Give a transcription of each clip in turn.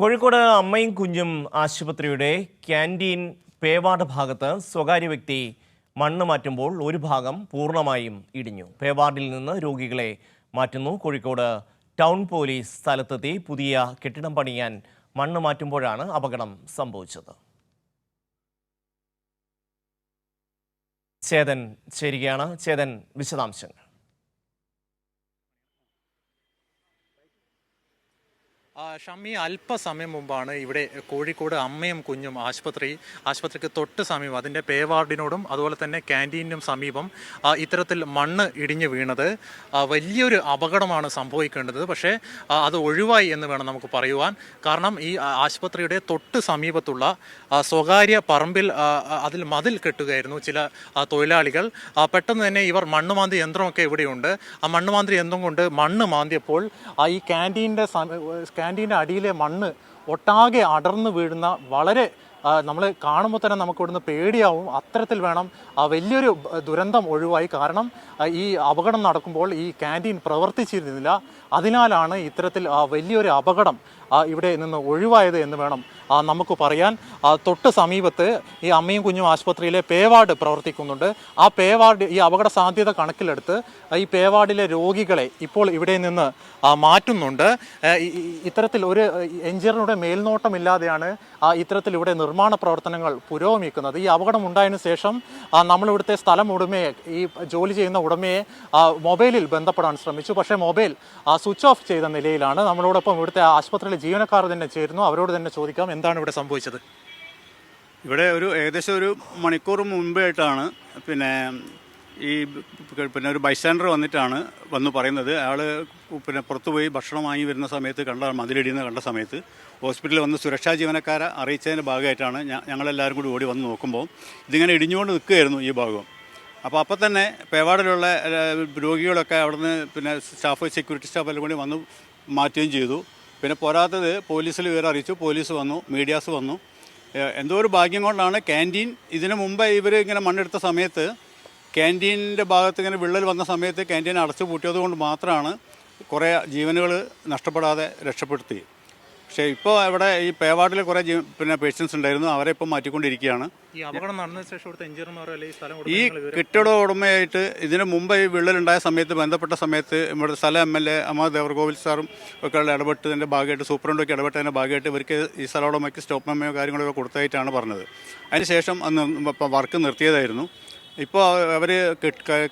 കോഴിക്കോട് അമ്മയും കുഞ്ഞും ആശുപത്രിയുടെ ക്യാന്റീൻ പേവാട് ഭാഗത്ത് സ്വകാര്യ വ്യക്തി മണ്ണ് മാറ്റുമ്പോൾ ഒരു ഭാഗം പൂർണമായും ഇടിഞ്ഞു. പേവാർഡിൽ നിന്ന് രോഗികളെ മാറ്റുന്നു. കോഴിക്കോട് ടൗൺ പോലീസ് സ്ഥലത്തെത്തി പുതിയ കെട്ടിടം പണിയാൻ മണ്ണ് മാറ്റുമ്പോഴാണ് അപകടം സംഭവിച്ചത്. ചേതൻ ചേരുകയാണ്. ചേതൻ വിശദാംശങ്ങൾ ആ, ഷമ്മി അല്പസമയം മുമ്പാണ് ഇവിടെ കോഴിക്കോട് അമ്മയും കുഞ്ഞും ആശുപത്രി ആശുപത്രിക്ക് തൊട്ട് സമീപം അതിന്റെ പേ വാർഡിനോടും അതുപോലെ തന്നെ ക്യാന്റീനും സമീപം ഇത്തരത്തിൽ മണ്ണ് ഇടിഞ്ഞു വീണത്. വലിയൊരു അപകടമാണ് സംഭവിക്കേണ്ടത്. പക്ഷേ അത് ഒഴിവായി എന്ന് വേണം നമുക്ക് പറയുവാൻ. കാരണം ഈ ആശുപത്രിയുടെ തൊട്ട് സമീപത്തുള്ള സ്വകാര്യ പറമ്പിൽ അതിൽ മതിൽ കെട്ടുകയായിരുന്നു ചില തൊഴിലാളികൾ. പെട്ടെന്ന് തന്നെ ഇവർ മണ്ണ് മാന്തി യന്ത്രമൊക്കെ ഇവിടെയുണ്ട്. ആ മണ്ണ് മാന്തി യന്ത്രം കൊണ്ട് മണ്ണ് മാന്തിയപ്പോൾ ഈ ക്യാന്റീന്റെ ക്യാന്റീന്റെ അടിയിലെ മണ്ണ് ഒട്ടാകെ അടർന്നു വീഴുന്ന വളരെ നമ്മൾ കാണുമ്പോൾ തന്നെ നമുക്ക് ഇവിടുന്ന് പേടിയാവും. അത്തരത്തിൽ വേണം ആ വലിയൊരു ദുരന്തം ഒഴിവായി. കാരണം ഈ അപകടം നടക്കുമ്പോൾ ഈ ക്യാന്റീൻ പ്രവർത്തിച്ചിരുന്നില്ല. അതിനാലാണ് ഇത്തരത്തിൽ ആ, വലിയൊരു അപകടം ഇവിടെ നിന്ന് ഒഴിവായത് എന്ന് വേണം നമുക്ക് പറയാൻ. തൊട്ട് സമീപത്ത് ഈ അമ്മയും കുഞ്ഞും ആശുപത്രിയിലെ പേവാർഡ് പ്രവർത്തിക്കുന്നുണ്ട്. ആ പേവാർഡ് ഈ അപകട സാധ്യത കണക്കിലെടുത്ത് ഈ പേവാർഡിലെ രോഗികളെ ഇപ്പോൾ ഇവിടെ നിന്ന് മാറ്റുന്നുണ്ട്. ഇത്തരത്തിൽ ഒരു എഞ്ചിനീയറുടെ മേൽനോട്ടമില്ലാതെയാണ് ഇത്തരത്തിൽ ഇവിടെ നിർമ്മാണ പ്രവർത്തനങ്ങൾ പുരോഗമിക്കുന്നത്. ഈ അപകടം ഉണ്ടായതിനു ശേഷം നമ്മളിവിടുത്തെ സ്ഥലം ഉടമയെ ഈ ജോലി ചെയ്യുന്ന ഉടമയെ മൊബൈലിൽ ബന്ധപ്പെടാൻ ശ്രമിച്ചു. പക്ഷേ മൊബൈൽ സ്വിച്ച് ഓഫ് ചെയ്ത നിലയിലാണ്. നമ്മളോടൊപ്പം ഇവിടുത്തെ ആശുപത്രിയിലെ ജീവനക്കാർ തന്നെ ചേരുന്നു. അവരോട് തന്നെ ചോദിക്കാം എന്താണ് ഇവിടെ സംഭവിച്ചത്? ഇവിടെ ഒരു ഏകദേശം ഒരു മണിക്കൂർ മുമ്പായിട്ടാണ് പിന്നെ ഈ പിന്നെ ഒരു ബൈസ്റ്റാൻഡർ വന്നിട്ടാണ് വന്ന് പറയുന്നത്. അയാൾ പിന്നെ പുറത്തുപോയി ഭക്ഷണം വാങ്ങി വരുന്ന സമയത്ത് കണ്ട മതിലിടിയുന്ന കണ്ട സമയത്ത് ഹോസ്പിറ്റലിൽ വന്ന് സുരക്ഷാ ജീവനക്കാരെ അറിയിച്ചതിന്റെ ഭാഗമായിട്ടാണ് ഞങ്ങളെല്ലാവരും കൂടി ഓടി വന്ന് നോക്കുമ്പോൾ ഇതിങ്ങനെ ഇടിഞ്ഞുകൊണ്ട് നിൽക്കുകയായിരുന്നു ഈ ഭാഗം. അപ്പോൾ അപ്പോൾ തന്നെ പേവാടിലുള്ള രോഗികളൊക്കെ അവിടുന്ന് പിന്നെ സ്റ്റാഫ് സെക്യൂരിറ്റി സ്റ്റാഫ് എല്ലാം കൂടി വന്ന് മാറ്റുകയും ചെയ്തു. പിന്നെ പോരാത്തത് പോലീസിൽ വിവരം അറിയിച്ചു. പോലീസ് വന്നു മീഡിയാസ് വന്നു. എന്തോ ഒരു ഭാഗ്യം കൊണ്ടാണ് ക്യാന്റീൻ ഇതിനു മുമ്പ് ഇവർ ഇങ്ങനെ മണ്ണെടുത്ത സമയത്ത് ക്യാന്റീനിന്റെ ഭാഗത്ത് ഇങ്ങനെ വിള്ളൽ വന്ന സമയത്ത് ക്യാന്റീൻ അടച്ചു പൂട്ടിയത് കൊണ്ട് മാത്രമാണ് കുറേ ജീവനുകൾ നഷ്ടപ്പെടാതെ രക്ഷപ്പെടുത്തി. പക്ഷേ ഇപ്പോൾ ഇവിടെ ഈ പേവാർഡിൽ കുറേ ജീ പിന്നെ പേഷ്യൻസ് ഉണ്ടായിരുന്നു അവരെ ഇപ്പോൾ മാറ്റിക്കൊണ്ടിരിക്കുകയാണ്. ഈ അപകടം നടന്നതിന് ശേഷം ഇവിടുത്തെ എഞ്ചിനീയർമാരോ അല്ലെങ്കിൽ ഈ സ്ഥലം ഈ കെട്ടിട ഉടമയായിട്ട് ഇതിന് മുമ്പ് ഈ വിള്ളലുണ്ടായ സമയത്ത് ബന്ധപ്പെട്ട സമയത്ത് നമ്മുടെ സ്ഥല എം എൽ എ അമ്മ ദേവർഗോവിൽ സാറും ഒക്കെ ഉള്ള ഇടപെട്ടതിന്റെ ഭാഗമായിട്ട് സൂപ്രണ്ടൊക്കെ ഇടപെട്ടതിന്റെ ഭാഗമായിട്ട് ഇവർക്ക് ഈ സ്ഥല ഉടമയ്ക്ക് സ്റ്റോപ്പ് മെമ്മയോ കാര്യങ്ങളൊക്കെ കൊടുത്തായിട്ടാണ് പറഞ്ഞത്. അതിനുശേഷം അന്ന് വർക്ക് നിർത്തിയതായിരുന്നു. ഇപ്പോൾ അവർ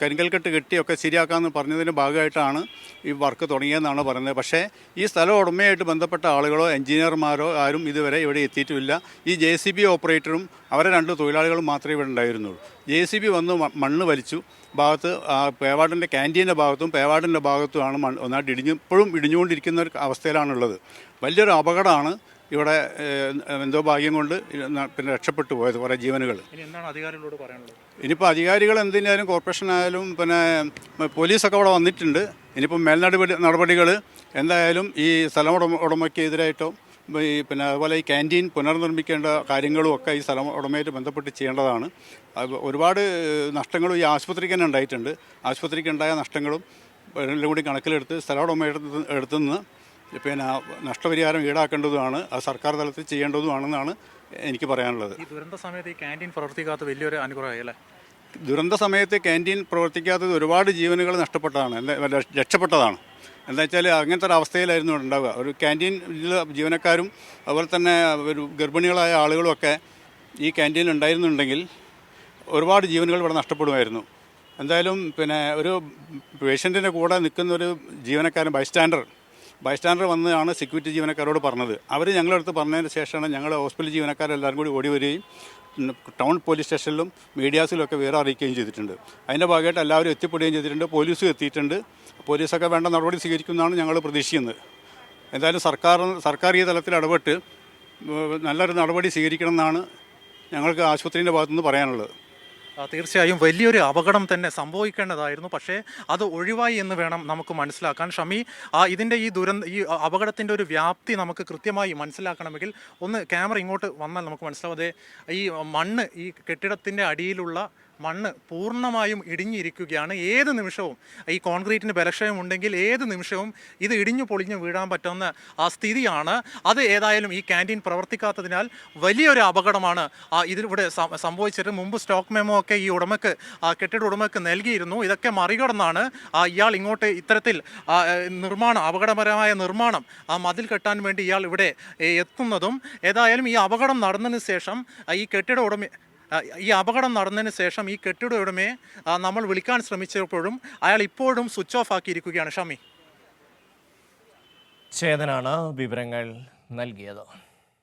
കരിങ്കൽ കെട്ട് കെട്ടിയൊക്കെ ശരിയാക്കാമെന്ന് പറഞ്ഞതിന്റെ ഭാഗമായിട്ടാണ് ഈ വർക്ക് തുടങ്ങിയതെന്നാണ് പറയുന്നത്. പക്ഷേ ഈ സ്ഥലം ഉടമയായിട്ട് ബന്ധപ്പെട്ട ആളുകളോ എഞ്ചിനീയർമാരോ ആരും ഇതുവരെ ഇവിടെ എത്തിയിട്ടുമില്ല ഈ ജെ സി ബി ഓപ്പറേറ്ററും അവരെ രണ്ട് തൊഴിലാളികളും മാത്രമേ ഇവിടെ ഉണ്ടായിരുന്നുള്ളൂ. ജെ സി ബി വന്ന് മണ്ണ് വലിച്ചു. ഭാഗത്ത് ആ പേവാർഡിന്റെ ക്യാന്റീന്റെ ഭാഗത്തും പേവാടിന്റെ ഭാഗത്തുമാണ് മണ്ണ് ഒന്നായിട്ട് ഇടിഞ്ഞ് ഇപ്പോഴും ഇടിഞ്ഞുകൊണ്ടിരിക്കുന്ന ഒരു അവസ്ഥയിലാണുള്ളത്. വലിയൊരു അപകടമാണ് ഇവിടെ എന്തോ ഭാഗ്യം കൊണ്ട് പിന്നെ രക്ഷപ്പെട്ടു പോയത് കുറേ ജീവനുകൾ. എന്താണ് അധികാരികളോട് പറയാനുള്ളത്? ഇനിയിപ്പോൾ അധികാരികൾ എന്തിനായാലും കോർപ്പറേഷൻ ആയാലും പിന്നെ പോലീസൊക്കെ അവിടെ വന്നിട്ടുണ്ട്. ഇനിയിപ്പോൾ മേൽനടപടി നടപടികൾ എന്തായാലും ഈ സ്ഥലം ഉടമ ഉടമയ്ക്കെതിരായിട്ടോ ഈ പിന്നെ അതുപോലെ ഈ ക്യാന്റീൻ പുനർനിർമ്മിക്കേണ്ട കാര്യങ്ങളും ഒക്കെ ഈ സ്ഥലം ഉടമയായിട്ട് ബന്ധപ്പെട്ട് ചെയ്യേണ്ടതാണ്. ഒരുപാട് നഷ്ടങ്ങളും ഈ ആശുപത്രിക്ക് തന്നെ ഉണ്ടായിട്ടുണ്ട്. ആശുപത്രിക്ക് ഉണ്ടായ നഷ്ടങ്ങളും എല്ലാം കൂടി കണക്കിലെടുത്ത് സ്ഥലം ഉടമയുടെ അടുത്തുനിന്ന് പിന്നെ നഷ്ടപരിഹാരം ഈടാക്കേണ്ടതുമാണ് അത് സർക്കാർ തലത്തിൽ ചെയ്യേണ്ടതുമാണെന്നാണ് എനിക്ക് പറയാനുള്ളത്. ഈ ദുരന്ത സമയത്ത് ഈ ക്യാന്റീൻ പ്രവർത്തിക്കാത്ത വലിയൊരു അനുഗ്രഹമായി അല്ലേ? ദുരന്ത സമയത്ത് ക്യാന്റീൻ പ്രവർത്തിക്കാത്തത് ഒരുപാട് ജീവനുകൾ നഷ്ടപ്പെട്ടതാണ് രക്ഷപ്പെട്ടതാണ്. എന്താ വെച്ചാൽ അങ്ങനത്തെ ഒരു അവസ്ഥയിലായിരുന്നു ഉണ്ടാവുക. ഒരു ക്യാന്റീൻ ജീവനക്കാരും അതുപോലെ തന്നെ ഒരു ഗർഭിണികളായ ആളുകളുമൊക്കെ ഈ ക്യാന്റീനിൽ ഉണ്ടായിരുന്നുണ്ടെങ്കിൽ ഒരുപാട് ജീവനുകൾ ഇവിടെ നഷ്ടപ്പെടുമായിരുന്നു. എന്തായാലും പിന്നെ ഒരു പേഷ്യന്റിന്റെ കൂടെ നിൽക്കുന്ന ഒരു ജീവനക്കാരൻ ബൈസ്റ്റാൻഡർ ബൈസ്റ്റാൻഡർ വന്നതാണ് സെക്യൂരിറ്റി ജീവനക്കാരോട് പറഞ്ഞത്. അവർ അടുത്ത് പറഞ്ഞതിന് ശേഷമാണ് ഞങ്ങൾ ഹോസ്പിറ്റൽ ജീവനക്കാരെല്ലാവരും കൂടി ഓടി വരികയും ടൗൺ പോലീസ് സ്റ്റേഷനിലും മീഡിയാസിലും ഒക്കെ വേറെ അറിയിക്കുകയും ചെയ്തിട്ടുണ്ട്. അതിന്റെ ഭാഗമായിട്ട് എല്ലാവരും എത്തിപ്പെടുകയും ചെയ്തിട്ടുണ്ട്. പോലീസും എത്തിയിട്ടുണ്ട്. പോലീസൊക്കെ വേണ്ട നടപടി സ്വീകരിക്കുമെന്നാണ് ഞങ്ങൾ പ്രതീക്ഷിക്കുന്നത്. എന്തായാലും സർക്കാർ സർക്കാർ ഈ തലത്തിൽ ഇടപെട്ട് നല്ലൊരു നടപടി സ്വീകരിക്കണമെന്നാണ് ഞങ്ങൾക്ക് ആശുപത്രിന്റെ ഭാഗത്തുനിന്ന് പറയാനുള്ളത്. തീർച്ചയായും വലിയൊരു അപകടം തന്നെ സംഭവിക്കേണ്ടതായിരുന്നു. പക്ഷേ അത് ഒഴിവായി എന്ന് വേണം നമുക്ക് മനസ്സിലാക്കാൻ. ഷമി ഇതിന്റെ ഈ ദുരന്ത ഈ അപകടത്തിന്റെ ഒരു വ്യാപ്തി നമുക്ക് കൃത്യമായി മനസ്സിലാക്കണമെങ്കിൽ ഒന്ന് ക്യാമറ ഇങ്ങോട്ട് വന്നാൽ നമുക്ക് മനസ്സിലാവും. ഈ മണ്ണ് ഈ കെട്ടിടത്തിന്റെ അടിയിലുള്ള മണ്ണ് പൂർണമായും ഇടിഞ്ഞിരിക്കുകയാണ്. ഏത് നിമിഷവും ഈ കോൺക്രീറ്റിന് ബലക്ഷയം ഉണ്ടെങ്കിൽ ഏത് നിമിഷവും ഇത് ഇടിഞ്ഞു പൊളിഞ്ഞു വീഴാൻ പറ്റുന്ന ആ സ്ഥിതിയാണ്. അത് ഏതായാലും ഈ ക്യാന്റീൻ പ്രവർത്തിക്കാത്തതിനാൽ വലിയൊരു അപകടമാണ്. ഇതിലൂടെ സംഭവിച്ചിട്ട് മുമ്പ് സ്റ്റോക്ക് മെമ്മോ ഒക്കെ ഈ ഉടമക്ക് കെട്ടിട ഉടമക്ക് നൽകിയിരുന്നു. ഇതൊക്കെ മറികടന്നാണ് ഇയാൾ ഇങ്ങോട്ട് ഇത്തരത്തിൽ നിർമ്മാണം അപകടപരമായ നിർമ്മാണം ആ മതിൽ കെട്ടാൻ വേണ്ടി ഇയാൾ ഇവിടെ എത്തുന്നതും ഏതായാലും ഈ അപകടം നടന്നതിന് ശേഷം ഈ കെട്ടിട ഉടമ ഈ അപകടം നടന്നതിന് ശേഷം ഈ കെട്ടിട ഉടമയെ നമ്മൾ വിളിക്കാൻ ശ്രമിച്ചപ്പോഴും അയാൾ ഇപ്പോഴും സ്വിച്ച് ഓഫ് ആക്കിയിരിക്കുകയാണ്. ഷമി. ചേതനാണ് വിവരങ്ങൾ നൽകിയത്.